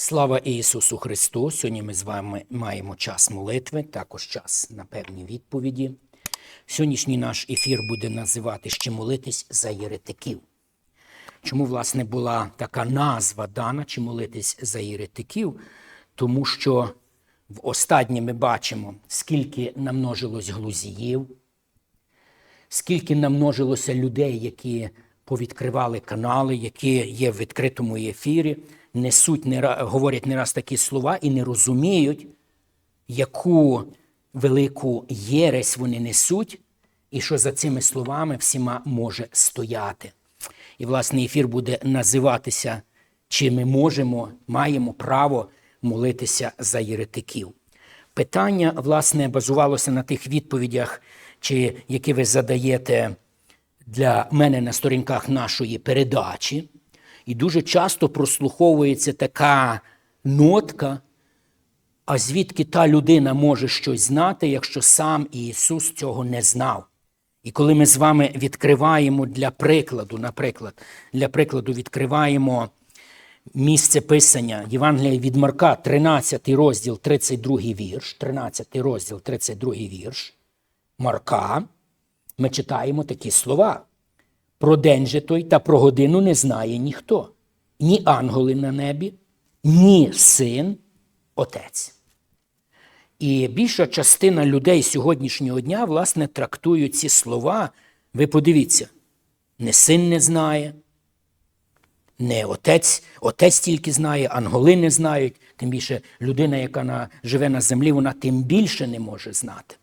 Слава Ісусу Христу! Сьогодні ми з вами маємо час молитви, також час на певні відповіді. Сьогоднішній наш ефір буде називати ще молитись за єретиків. Чому, власне, була така назва дана чи молитись за єретиків? Тому що в останнє ми бачимо, скільки намножилось глузіїв, скільки намножилося людей, які повідкривали канали, які є в відкритому ефірі, несуть, не говорять не раз такі слова і не розуміють, яку велику єресь вони несуть, і що за цими словами всіма може стояти. І, власне, ефір буде називатися, чи ми можемо, маємо право молитися за єретиків. Питання, власне, базувалося на тих відповідях, чи, які ви задаєте для мене на сторінках нашої передачі. І дуже часто прослуховується така нотка, а звідки та людина може щось знати, якщо сам Ісус цього не знав. І коли ми з вами відкриваємо для прикладу, наприклад, для прикладу відкриваємо місце писання Євангелія від Марка, 13 розділ, 32 вірш, 13 розділ, 32 вірш Марка, ми читаємо такі слова. Про день же той та про годину не знає ніхто, ні ангели на небі, ні син, отець. І більша частина людей сьогоднішнього дня, власне, трактують ці слова. Ви подивіться, не син не знає, не отець, отець тільки знає, анголи не знають. Тим більше людина, яка на, живе на землі, вона тим більше не може знати.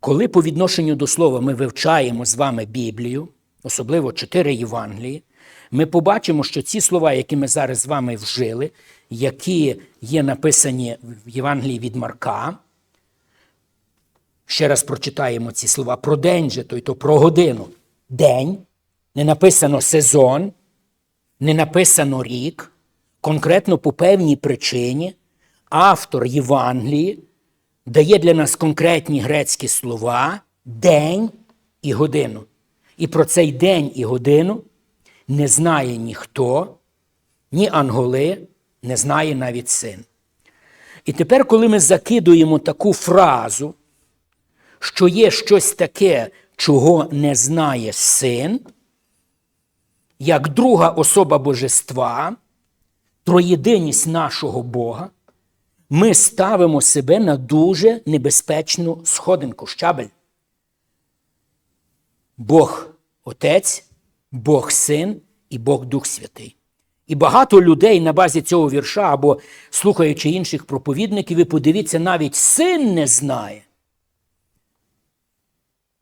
Коли по відношенню до слова ми вивчаємо з вами Біблію, особливо чотири Євангелії, ми побачимо, що ці слова, які ми зараз з вами вжили, які є написані в Євангелії від Марка, ще раз прочитаємо ці слова про день же, тобто про годину. День, не написано сезон, не написано рік, конкретно по певній причині автор Євангелії дає для нас конкретні грецькі слова день і годину. І про цей день і годину не знає ніхто, ні анголи, не знає навіть син. І тепер, коли ми закидуємо таку фразу, що є щось таке, чого не знає син, як друга особа божества, троєдиність нашого Бога, ми ставимо себе на дуже небезпечну сходинку, щабель. Бог Отець, Бог Син і Бог Дух Святий. І багато людей на базі цього вірша або слухаючи інших проповідників, ви подивіться, навіть син не знає.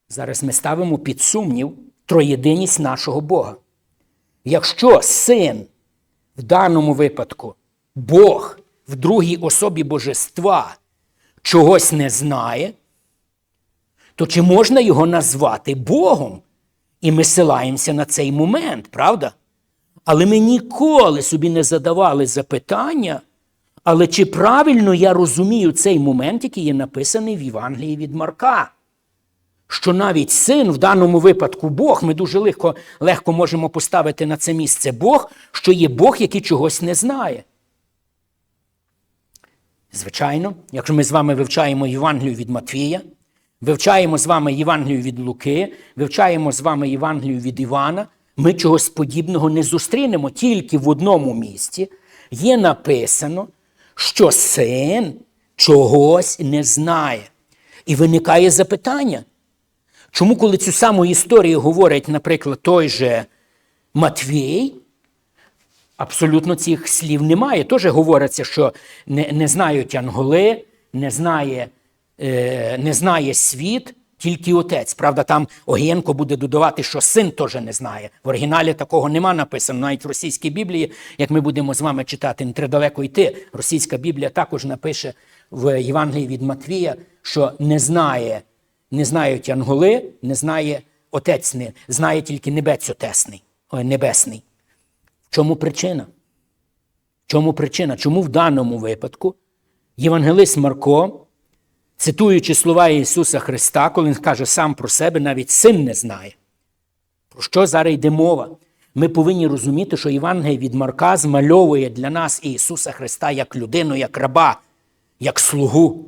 Зараз ми ставимо під сумнів троєдиність нашого Бога. Якщо син в даному випадку Бог в другій особі божества чогось не знає, то чи можна його назвати Богом? І ми силаємося на цей момент, правда? Але ми ніколи собі не задавали запитання, але чи правильно я розумію цей момент, який є написаний в Євангелії від Марка? Що навіть син, в даному випадку Бог, ми дуже легко, легко можемо поставити на це місце Бог, що є Бог, який чогось не знає. Звичайно, якщо ми з вами вивчаємо Євангелію від Матвія, вивчаємо з вами Євангелію від Луки, вивчаємо з вами Євангелію від Івана, ми чогось подібного не зустрінемо. Тільки в одному місці є написано, що син чогось не знає. І виникає запитання. Чому, коли цю саму історію говорить, наприклад, той же Матвій, абсолютно цих слів немає. Теж говориться, що не, не знають анголи, не знає, е, не знає світ, тільки отець. Правда, там Огієнко буде додавати, що син теж не знає. В оригіналі такого нема написано. Навіть в російській Біблії, як ми будемо з вами читати, не треба далеко йти. Російська Біблія також напише в Євангелії від Матвія, що не знає, не знають анголи, не знає отець, не знає тільки небець отесний, небесний. В чому причина? В чому причина? Чому в даному випадку Євангелист Марко, цитуючи слова Ісуса Христа, коли Він каже сам про себе, навіть син не знає. Про що зараз йде мова? Ми повинні розуміти, що Євангеліє від Марка змальовує для нас Ісуса Христа як людину, як раба, як слугу.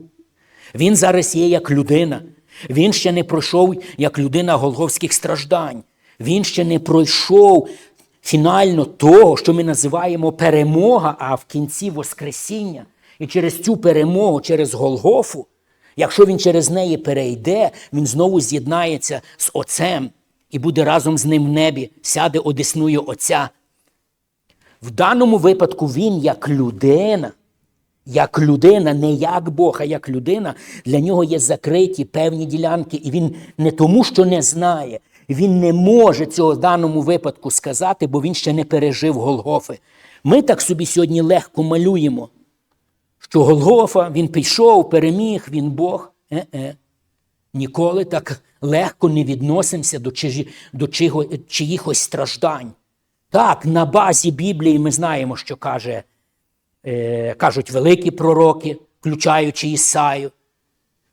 Він зараз є як людина. Він ще не пройшов як людина голговських страждань. Він ще не пройшов фінально того, що ми називаємо перемога, а в кінці Воскресіння. І через цю перемогу, через Голгофу, якщо він через неї перейде, він знову з'єднається з Отцем і буде разом з ним в небі, сяде одесною Отця. В даному випадку він як людина, як людина, не як Бог, а як людина, для нього є закриті певні ділянки, і він не тому, що не знає, він не може цього в даному випадку сказати, бо він ще не пережив Голгофи. Ми так собі сьогодні легко малюємо, що Голгофа, він пішов, переміг, він Бог. Е-е. Ніколи так легко не відносимося до, чиї, до чиго, чиїхось страждань. Так, на базі Біблії ми знаємо, що каже, е, кажуть великі пророки, включаючи Ісаю,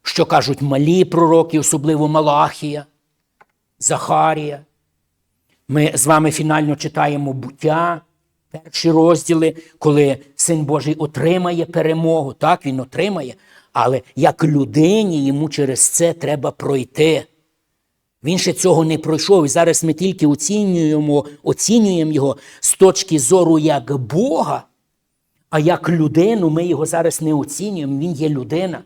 що кажуть малі пророки, особливо Малахія, Захарія. Ми з вами фінально читаємо буття, перші розділи, коли Син Божий отримає перемогу. Так, він отримає, але як людині йому через це треба пройти. Він ще цього не пройшов. І зараз ми тільки оцінюємо, оцінюємо його з точки зору як Бога, а як людину ми його зараз не оцінюємо. Він є людина.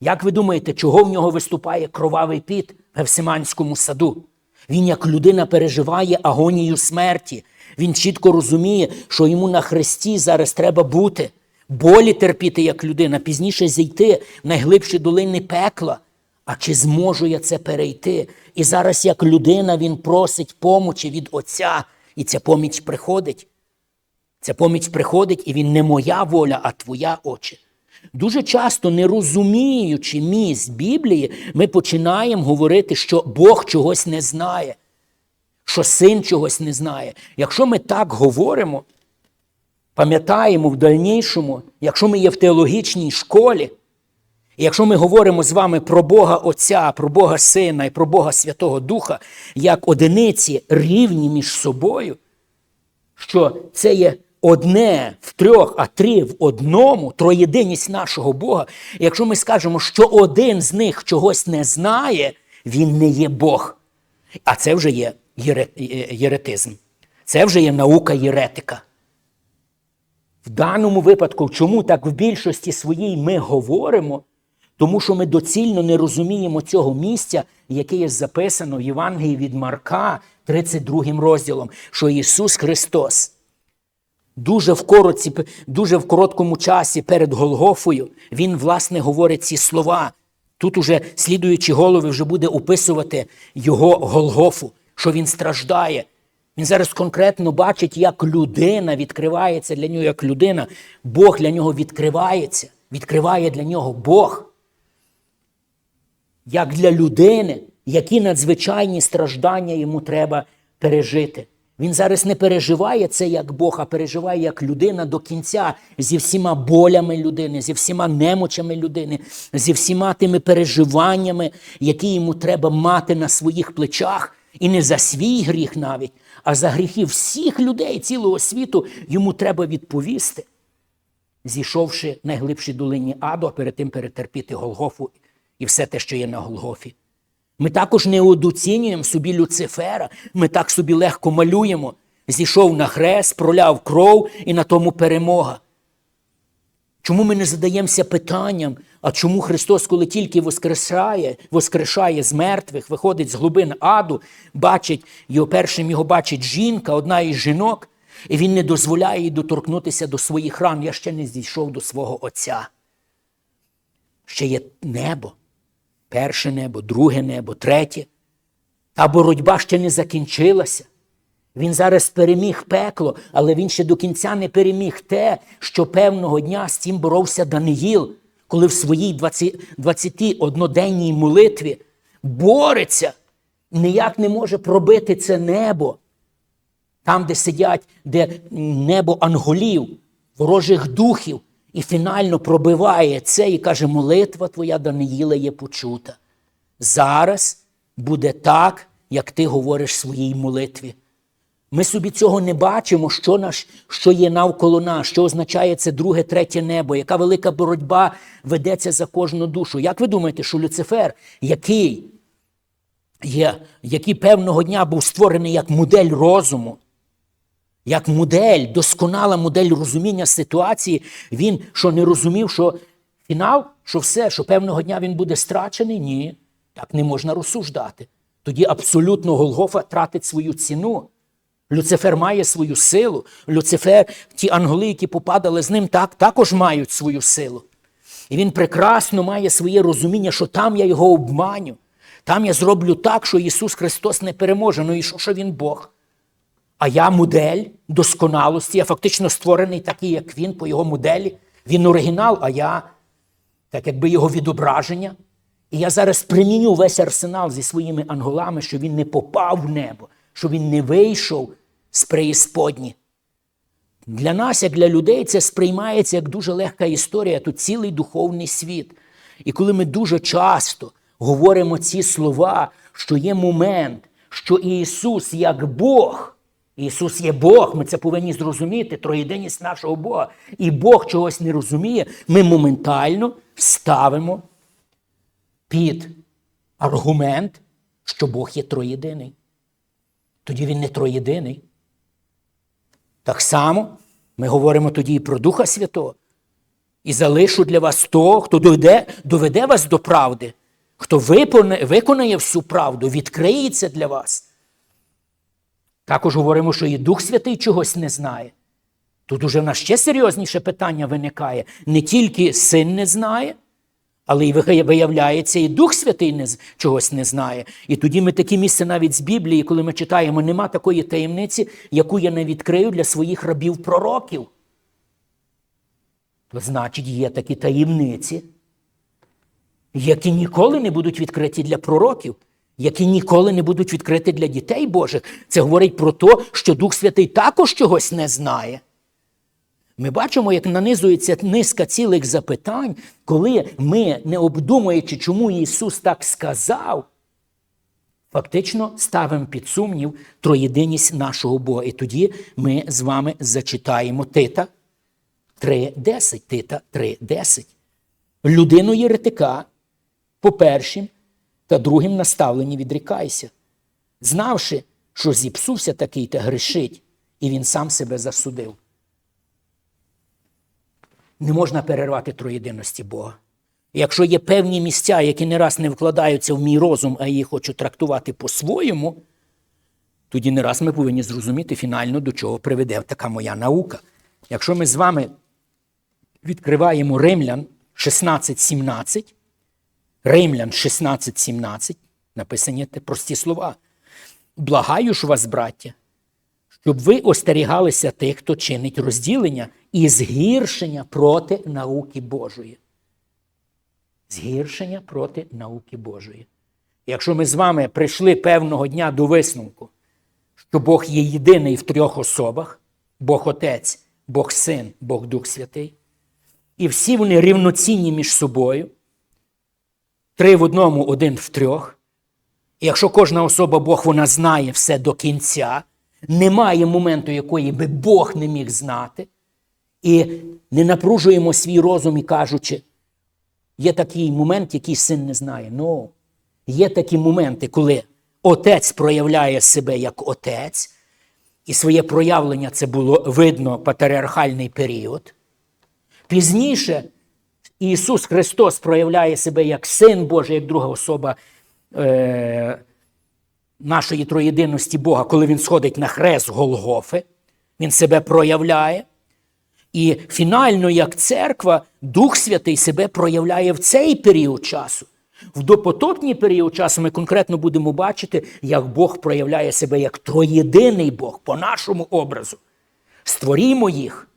Як ви думаєте, чого в нього виступає кровавий піт в Гевсиманському саду? Він як людина переживає агонію смерті. Він чітко розуміє, що йому на хресті зараз треба бути, болі терпіти як людина, пізніше зійти в найглибші долини пекла. А чи зможу я це перейти? І зараз, як людина, він просить помочі від Отця, і ця поміч приходить. Ця поміч приходить, і він не моя воля, а твоя очі. Дуже часто, не розуміючи місць Біблії, ми починаємо говорити, що Бог чогось не знає, що син чогось не знає. Якщо ми так говоримо, пам'ятаємо в дальнішому, якщо ми є в теологічній школі, і якщо ми говоримо з вами про Бога Отця, про Бога Сина і про Бога Святого Духа, як одиниці рівні між собою, що це є одне в трьох, а три в одному, троєдиність нашого Бога. Якщо ми скажемо, що один з них чогось не знає, він не є Бог. А це вже є єретизм. Це вже є наука єретика. В даному випадку, чому так в більшості своїй ми говоримо? Тому що ми доцільно не розуміємо цього місця, яке є записано в Євангелії від Марка, 32 розділом, що Ісус Христос дуже в, короці, дуже в короткому часі перед Голгофою Він, власне, говорить ці слова. Тут уже слідуючі голови вже буде описувати його Голгофу, що він страждає. Він зараз конкретно бачить, як людина відкривається для нього, як людина. Бог для нього відкривається, відкриває для нього Бог. Як для людини, які надзвичайні страждання йому треба пережити. Він зараз не переживає це як Бог, а переживає як людина до кінця зі всіма болями людини, зі всіма немочами людини, зі всіма тими переживаннями, які йому треба мати на своїх плечах. І не за свій гріх навіть, а за гріхи всіх людей цілого світу йому треба відповісти, зійшовши в найглибшій долині аду, а перед тим перетерпіти Голгофу і все те, що є на Голгофі. Ми також не одоцінюємо собі Люцифера, ми так собі легко малюємо. Зійшов на хрест, проляв кров і на тому перемога. Чому ми не задаємося питанням, а чому Христос, коли тільки воскресає, воскрешає з мертвих, виходить з глибин аду, бачить, його першим його бачить жінка, одна із жінок, і він не дозволяє їй доторкнутися до своїх ран. Я ще не зійшов до свого Отця. Ще є небо, перше небо, друге небо, третє. Та боротьба ще не закінчилася. Він зараз переміг пекло, але він ще до кінця не переміг те, що певного дня з цим боровся Даниїл, коли в своїй 21-денній молитві бореться, ніяк не може пробити це небо. Там, де сидять, де небо анголів, ворожих духів, і фінально пробиває це і каже: молитва твоя Даниїла є почута. Зараз буде так, як ти говориш в своїй молитві. Ми собі цього не бачимо, що, наш, що є навколо нас, що означає це друге, третє небо, яка велика боротьба ведеться за кожну душу. Як ви думаєте, що Люцифер, який, є, який певного дня був створений як модель розуму, як модель, досконала модель розуміння ситуації, він що не розумів, що фінал, що все, що певного дня він буде страчений? Ні, так не можна розсуждати. Тоді абсолютно Голгофа тратить свою ціну. Люцифер має свою силу. Люцифер, ті ангели, які попадали з ним, так, також мають свою силу. І він прекрасно має своє розуміння, що там я його обманю. Там я зроблю так, що Ісус Христос не переможе. Ну і що, що Він Бог? А я модель досконалості, я фактично створений такий, як він, по його моделі. Він оригінал, а я, так якби його відображення. І я зараз приміню весь арсенал зі своїми анголами, що він не попав в небо, що він не вийшов з преісподні. Для нас, як для людей, це сприймається як дуже легка історія, тут цілий духовний світ. І коли ми дуже часто говоримо ці слова, що є момент, що Ісус як Бог, Ісус є Бог, ми це повинні зрозуміти, троєдинність нашого Бога, і Бог чогось не розуміє, ми моментально ставимо під аргумент, що Бог є троєдиний. Тоді він не троєдиний. Так само ми говоримо тоді і про Духа Святого. І залишу для вас того, хто доведе, доведе вас до правди, хто виконає, виконає всю правду, відкриється для вас. Також говоримо, що і Дух Святий чогось не знає. Тут уже в нас ще серйозніше питання виникає. Не тільки син не знає, але й виявляється, і Дух Святий не, чогось не знає. І тоді ми такі місця навіть з Біблії, коли ми читаємо, нема такої таємниці, яку я не відкрию для своїх рабів-пророків. То значить, є такі таємниці, які ніколи не будуть відкриті для пророків, які ніколи не будуть відкриті для дітей Божих. Це говорить про те, що Дух Святий також чогось не знає. Ми бачимо, як нанизується низка цілих запитань, коли ми, не обдумуючи, чому Ісус так сказав, фактично ставимо під сумнів троєдинність нашого Бога. І тоді ми з вами зачитаємо Тита 3.10. Тита 3.10. Людину єретика по першим та другим наставленні відрікайся, знавши, що зіпсувся такий та грішить, і він сам себе засудив. Не можна перервати троєдинності Бога. Якщо є певні місця, які не раз не вкладаються в мій розум, а я хочу трактувати по-своєму, тоді не раз ми повинні зрозуміти фінально, до чого приведе така моя наука. Якщо ми з вами відкриваємо Римлян 16.17, Римлян 16.17, написані прості слова. Благаю ж вас, браття, щоб ви остерігалися тих, хто чинить розділення і згіршення проти науки Божої. Згіршення проти науки Божої. Якщо ми з вами прийшли певного дня до висновку, що Бог є єдиний в трьох особах: Бог Отець, Бог Син, Бог Дух Святий, і всі вони рівноцінні між собою, три в одному, один в трьох. І якщо кожна особа Бог вона знає все до кінця, немає моменту, якої би Бог не міг знати, і не напружуємо свій розум і кажучи, є такий момент, який син не знає. Ну, є такі моменти, коли отець проявляє себе як отець, і своє проявлення це було видно патріархальний період. Пізніше Ісус Христос проявляє себе як Син Божий, як друга особа е, нашої троєдинності Бога, коли Він сходить на хрест Голгофи, Він себе проявляє. І фінально, як церква, Дух Святий себе проявляє в цей період часу. В допотопній період часу ми конкретно будемо бачити, як Бог проявляє себе як троєдиний Бог по нашому образу. Створімо їх.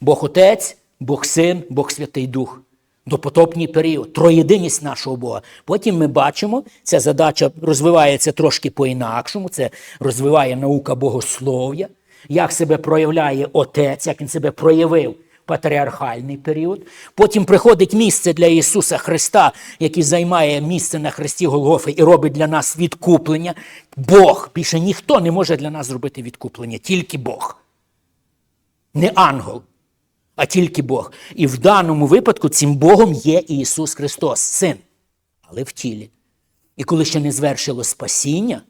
Бог Отець, Бог Син, Бог Святий Дух. Допотопній період, троєдиність нашого Бога. Потім ми бачимо, ця задача розвивається трошки по-інакшому, це розвиває наука богослов'я, як себе проявляє Отець, як він себе проявив патріархальний період. Потім приходить місце для Ісуса Христа, який займає місце на хресті Голгофи і робить для нас відкуплення. Бог. Більше ніхто не може для нас зробити відкуплення, тільки Бог. Не ангел, а тільки Бог. І в даному випадку цим Богом є Ісус Христос, Син, але в тілі. І коли ще не звершило спасіння,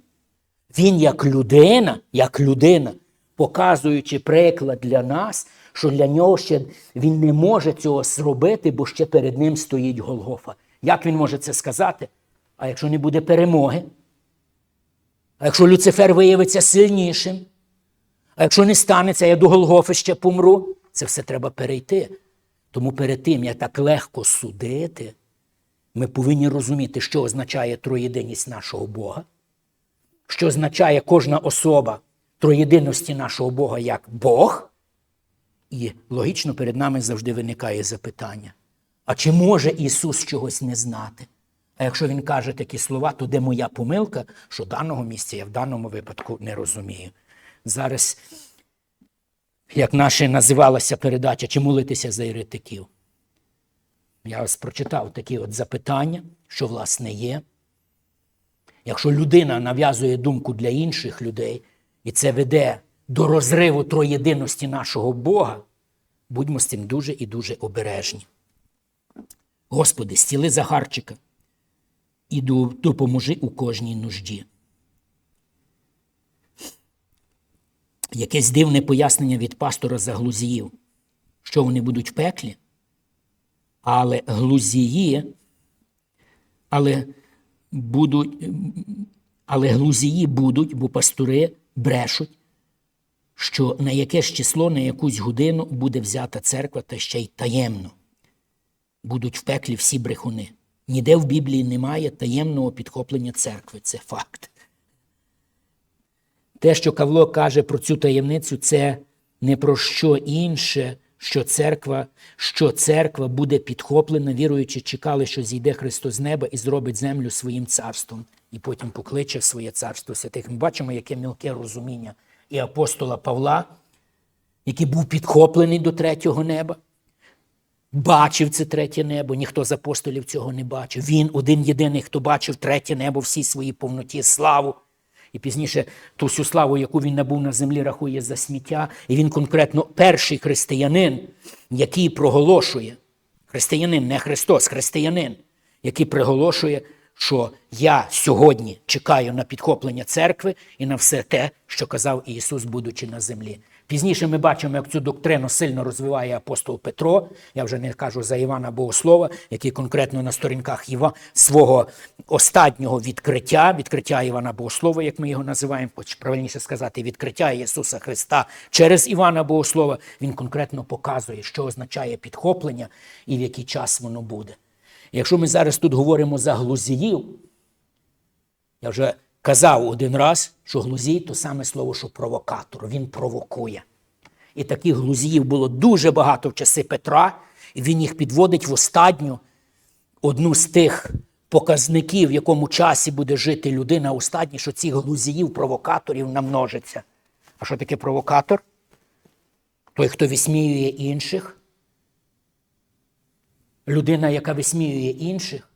Він як людина, як людина, показуючи приклад для нас, що для нього ще він не може цього зробити, бо ще перед ним стоїть Голгофа. Як він може це сказати? А якщо не буде перемоги? А якщо Люцифер виявиться сильнішим? А якщо не станеться, я до Голгофи ще помру, це все треба перейти. Тому перед тим, як так легко судити, ми повинні розуміти, що означає троєдиність нашого Бога, що означає кожна особа троєдинності нашого Бога як Бог. І логічно перед нами завжди виникає запитання: а чи може Ісус чогось не знати? А якщо Він каже такі слова, то де моя помилка, що даного місця я в даному випадку не розумію. Зараз, як наша називалася передача, чи молитися за еретиків? Я ось прочитав такі от запитання, що власне є. Якщо людина нав'язує думку для інших людей, і це веде до розриву троєдинності нашого Бога, будьмо з цим дуже і дуже обережні. Господи, стіли Захарчика і допоможи у кожній нужді. Якесь дивне пояснення від пастора за глузіїв, що вони будуть в пеклі, але глузії, але будуть, але глузії будуть, бо пастори брешуть, що на якесь число, на якусь годину буде взята церква та ще й таємно. Будуть в пеклі всі брехуни. Ніде в Біблії немає таємного підхоплення церкви. Це факт. Те, що Кавло каже про цю таємницю, це не про що інше, що церква, що церква буде підхоплена, віруючи, чекали, що зійде Христос з неба і зробить землю своїм царством, і потім покличе своє царство святих. Ми бачимо, яке мілке розуміння і апостола Павла, який був підхоплений до третього неба. Бачив це третє небо, ніхто з апостолів цього не бачив. Він один єдиний, хто бачив третє небо всій своїй повноті, славу. І пізніше ту всю славу, яку він набув на землі, рахує за сміття. І він конкретно перший християнин, який проголошує, християнин, не Христос, християнин, який приголошує, що я сьогодні чекаю на підхоплення церкви і на все те, що казав Ісус, будучи на землі. Пізніше ми бачимо, як цю доктрину сильно розвиває апостол Петро. Я вже не кажу за Івана Богослова, який конкретно на сторінках Іва свого останнього відкриття, відкриття Івана Богослова, як ми його називаємо, хоч правильніше сказати, відкриття Ісуса Христа через Івана Богослова, він конкретно показує, що означає підхоплення і в який час воно буде. Якщо ми зараз тут говоримо за глузіїв, я вже казав один раз, що глузій то саме слово, що провокатор. Він провокує. І таких глузіїв було дуже багато в часи Петра, і він їх підводить в останню одну з тих показників, в якому часі буде жити людина останній, що цих глузіїв, провокаторів намножиться. А що таке провокатор? Той, хто висміює інших. Людина, яка висміює інших,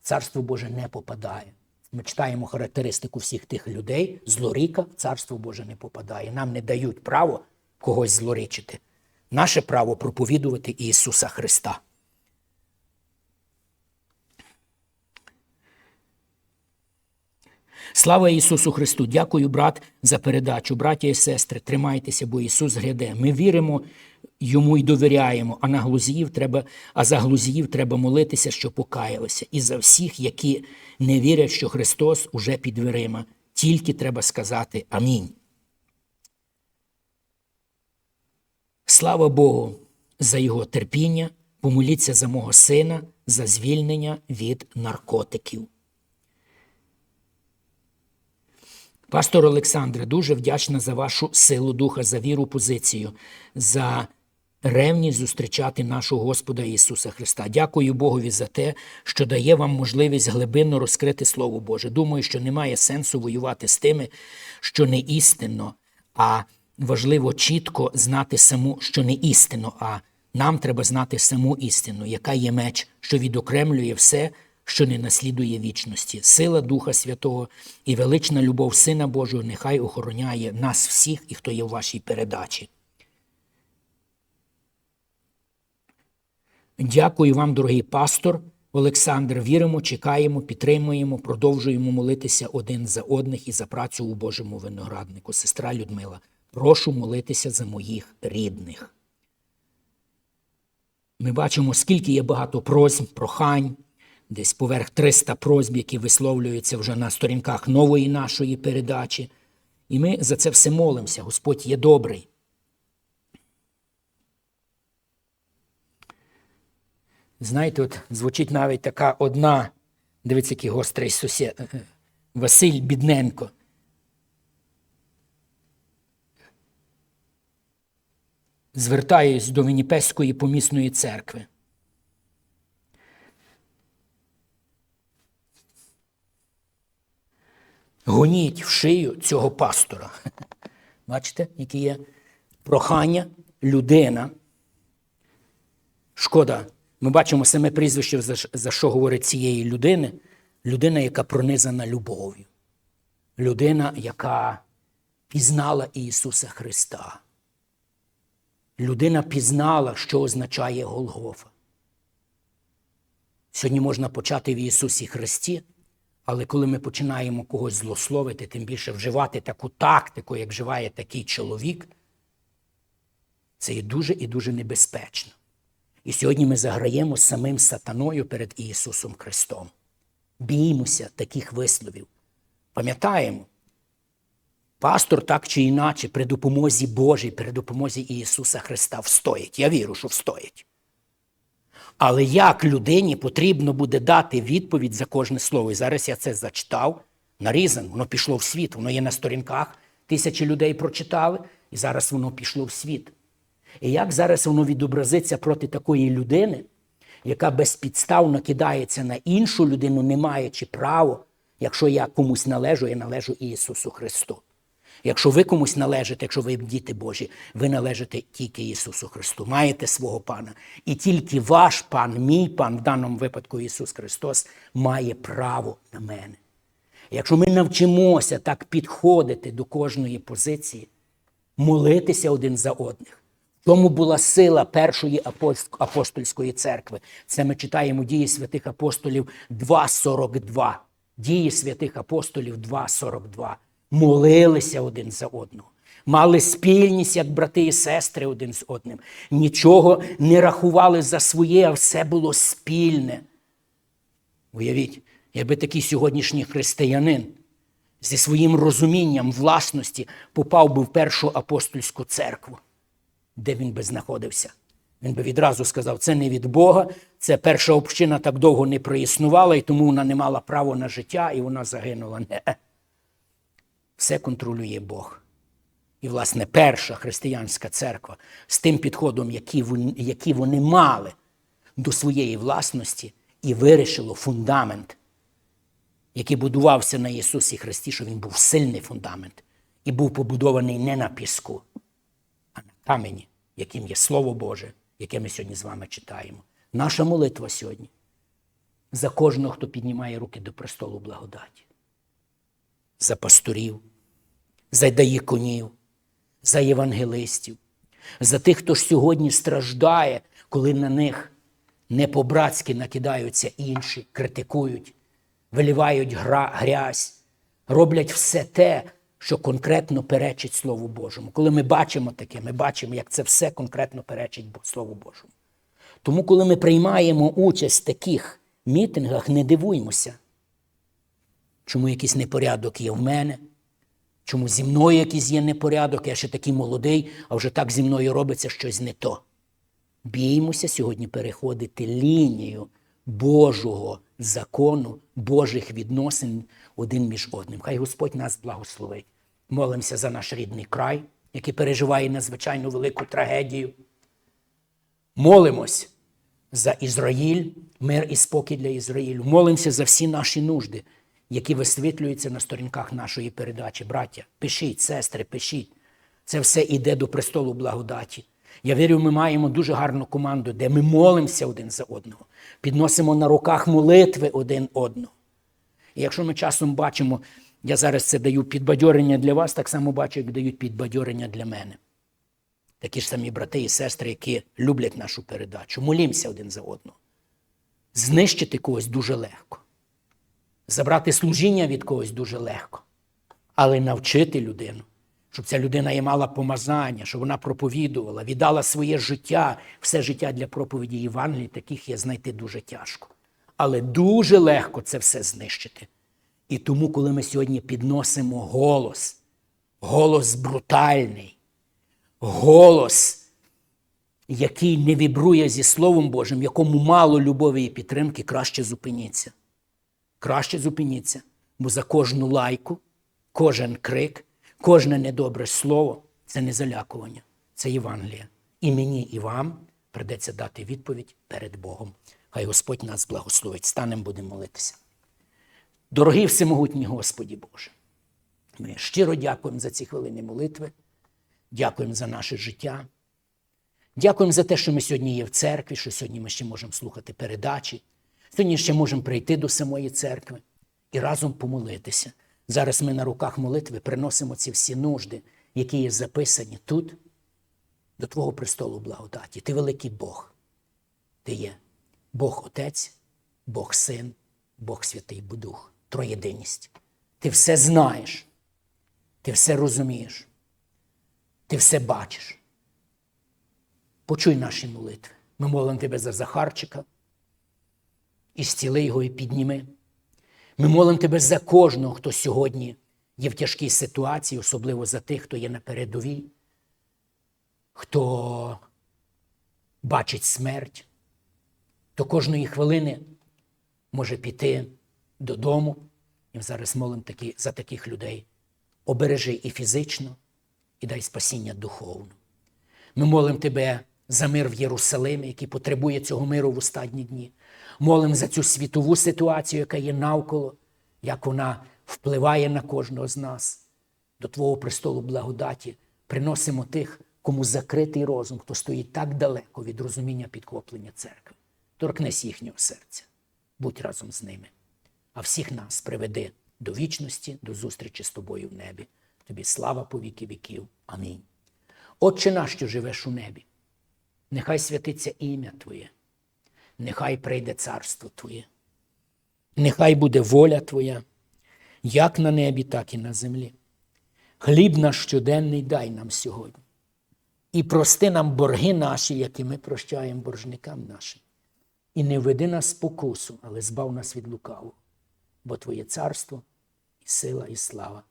царство Боже не попадає. Ми читаємо характеристику всіх тих людей, злоріка в царство Боже не попадає. Нам не дають право когось злорічити. Наше право проповідувати Ісуса Христа. Слава Ісусу Христу! Дякую, брат, за передачу. Браття і сестри, тримайтеся, бо Ісус гряде. Ми віримо йому й довіряємо, а на глузіїв треба, а за глузіїв треба молитися, що покаялися. І за всіх, які не вірять, що Христос уже під дверима. Тільки треба сказати Амінь. Слава Богу за Його терпіння, помоліться за мого сина, за звільнення від наркотиків. Пастор Олександре, дуже вдячна за вашу силу духа, за віру, позицію, за ревність зустрічати нашого Господа Ісуса Христа. Дякую Богові за те, що дає вам можливість глибинно розкрити Слово Боже. Думаю, що немає сенсу воювати з тими, що не істинно, а важливо чітко знати саму, що не істину, а нам треба знати саму істину, яка є меч, що відокремлює все, що не наслідує вічності. Сила Духа Святого і велична любов Сина Божого нехай охороняє нас всіх і хто є в вашій передачі. Дякую вам, дорогий пастор Олександр. Віримо, чекаємо, підтримуємо, продовжуємо молитися один за одних і за працю у Божому винограднику. Сестра Людмила, прошу молитися за моїх рідних. Ми бачимо, скільки є багато просьб, прохань, десь поверх 300 просьб, які висловлюються вже на сторінках нової нашої передачі. І ми за це все молимося. Господь є добрий. Знаєте, от звучить навіть така одна, дивіться, який гострий сусід, е, Василь Бідненко. Звертаюсь до Вінніпеської помісної церкви. Гоніть в шию цього пастора. Бачите, які є прохання, людина. Шкода, ми бачимо саме прізвище, за, що говорить цієї людини. Людина, яка пронизана любов'ю. Людина, яка пізнала Ісуса Христа. Людина пізнала, що означає Голгофа. Сьогодні можна почати в Ісусі Христі, але коли ми починаємо когось злословити, тим більше вживати таку тактику, як вживає такий чоловік, це є дуже і дуже небезпечно. І сьогодні ми заграємо самим сатаною перед Ісусом Христом. Біймося таких висловів. Пам'ятаємо, пастор так чи інакше при допомозі Божій, при допомозі Ісуса Христа встоїть. Я вірю, що встоїть. Але як людині потрібно буде дати відповідь за кожне слово? І зараз я це зачитав, нарізано, воно пішло в світ, воно є на сторінках, тисячі людей прочитали, і зараз воно пішло в світ. І як зараз воно відобразиться проти такої людини, яка безпідставно кидається на іншу людину, не маючи право, якщо я комусь належу, я належу Ісусу Христу. Якщо ви комусь належите, якщо ви діти Божі, ви належите тільки Ісусу Христу, маєте свого Пана. І тільки ваш пан, мій пан, в даному випадку Ісус Христос, має право на мене. Якщо ми навчимося так підходити до кожної позиції, молитися один за одних. Тому була сила першої апостольської церкви. Це ми читаємо дії святих апостолів 2.42. Дії святих апостолів 2.42. Молилися один за одного. Мали спільність, як брати і сестри один з одним. Нічого не рахували за своє, а все було спільне. Уявіть, якби такий сьогоднішній християнин зі своїм розумінням власності попав би в першу апостольську церкву де він би знаходився. Він би відразу сказав, це не від Бога, це перша община так довго не проіснувала, і тому вона не мала права на життя, і вона загинула. Не. Все контролює Бог. І, власне, перша християнська церква з тим підходом, який вони, мали до своєї власності, і вирішило фундамент, який будувався на Ісусі Христі, що Він був сильний фундамент і був побудований не на піску, камені, яким є Слово Боже, яке ми сьогодні з вами читаємо. Наша молитва сьогодні за кожного, хто піднімає руки до престолу благодаті, за пасторів, за даїконів, за євангелистів, за тих, хто ж сьогодні страждає, коли на них не по-братськи накидаються інші, критикують, вилівають гра, грязь, роблять все те, що конкретно перечить Слову Божому. Коли ми бачимо таке, ми бачимо, як це все конкретно перечить Слову Божому. Тому, коли ми приймаємо участь в таких мітингах, не дивуймося, чому якийсь непорядок є в мене, чому зі мною якийсь є непорядок, я ще такий молодий, а вже так зі мною робиться щось не то. Біймося сьогодні переходити лінію Божого закону, Божих відносин один між одним. Хай Господь нас благословить. Молимося за наш рідний край, який переживає надзвичайно велику трагедію. Молимось за Ізраїль, мир і спокій для Ізраїлю. Молимося за всі наші нужди, які висвітлюються на сторінках нашої передачі. Браття, пишіть, сестри, пишіть. Це все йде до престолу благодаті. Я вірю, ми маємо дуже гарну команду, де ми молимося один за одного, підносимо на руках молитви один одного. І якщо ми часом бачимо, я зараз це даю підбадьорення для вас, так само бачу, як дають підбадьорення для мене. Такі ж самі брати і сестри, які люблять нашу передачу. Молімося один за одного. Знищити когось дуже легко. Забрати служіння від когось дуже легко. Але навчити людину, щоб ця людина і мала помазання, щоб вона проповідувала, віддала своє життя, все життя для проповіді Євангелії, таких є знайти дуже тяжко. Але дуже легко це все знищити. І тому, коли ми сьогодні підносимо голос, голос брутальний, голос, який не вібрує зі Словом Божим, якому мало любові і підтримки, краще зупиніться. Краще зупиніться, бо за кожну лайку, кожен крик, кожне недобре слово це не залякування, це Євангелія. І мені, і вам придеться дати відповідь перед Богом. Хай Господь нас благословить. Станемо, будемо молитися. Дорогий всемогутній Господі Боже, ми щиро дякуємо за ці хвилини молитви, дякуємо за наше життя. Дякуємо за те, що ми сьогодні є в церкві, що сьогодні ми ще можемо слухати передачі. Сьогодні ще можемо прийти до самої церкви і разом помолитися. Зараз ми на руках молитви приносимо ці всі нужди, які є записані тут, до Твого престолу благодаті. Ти великий Бог. Ти є Бог Отець, Бог Син, Бог Святий Дух, Троєдиність. Ти все знаєш, ти все розумієш, ти все бачиш. Почуй наші молитви. Ми молимо Тебе за Захарчика і зціли його і підніми. Ми молимо Тебе за кожного, хто сьогодні є в тяжкій ситуації, особливо за тих, хто є на передовій, хто бачить смерть, то кожної хвилини може піти додому. І зараз молимо такі, за таких людей. Обережи і фізично, і дай спасіння духовно. Ми молимо Тебе за мир в Єрусалимі, який потребує цього миру в останні дні. Молимо за цю світову ситуацію, яка є навколо, як вона впливає на кожного з нас. До Твого престолу благодаті приносимо тих, кому закритий розум, хто стоїть так далеко від розуміння підхоплення церкви. Торкнись їхнього серця, будь разом з ними. А всіх нас приведи до вічності, до зустрічі з тобою в небі. Тобі слава по віки віків. Амінь. Отче наш, що живеш у небі, нехай святиться ім'я Твоє, нехай прийде царство Твоє, нехай буде воля Твоя, як на небі, так і на землі. Хліб наш щоденний дай нам сьогодні. І прости нам борги наші, які ми прощаємо боржникам нашим. І не веди нас спокусу, але збав нас від лукавого, бо Твоє царство і сила, і слава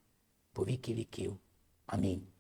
по віки віків. Амінь.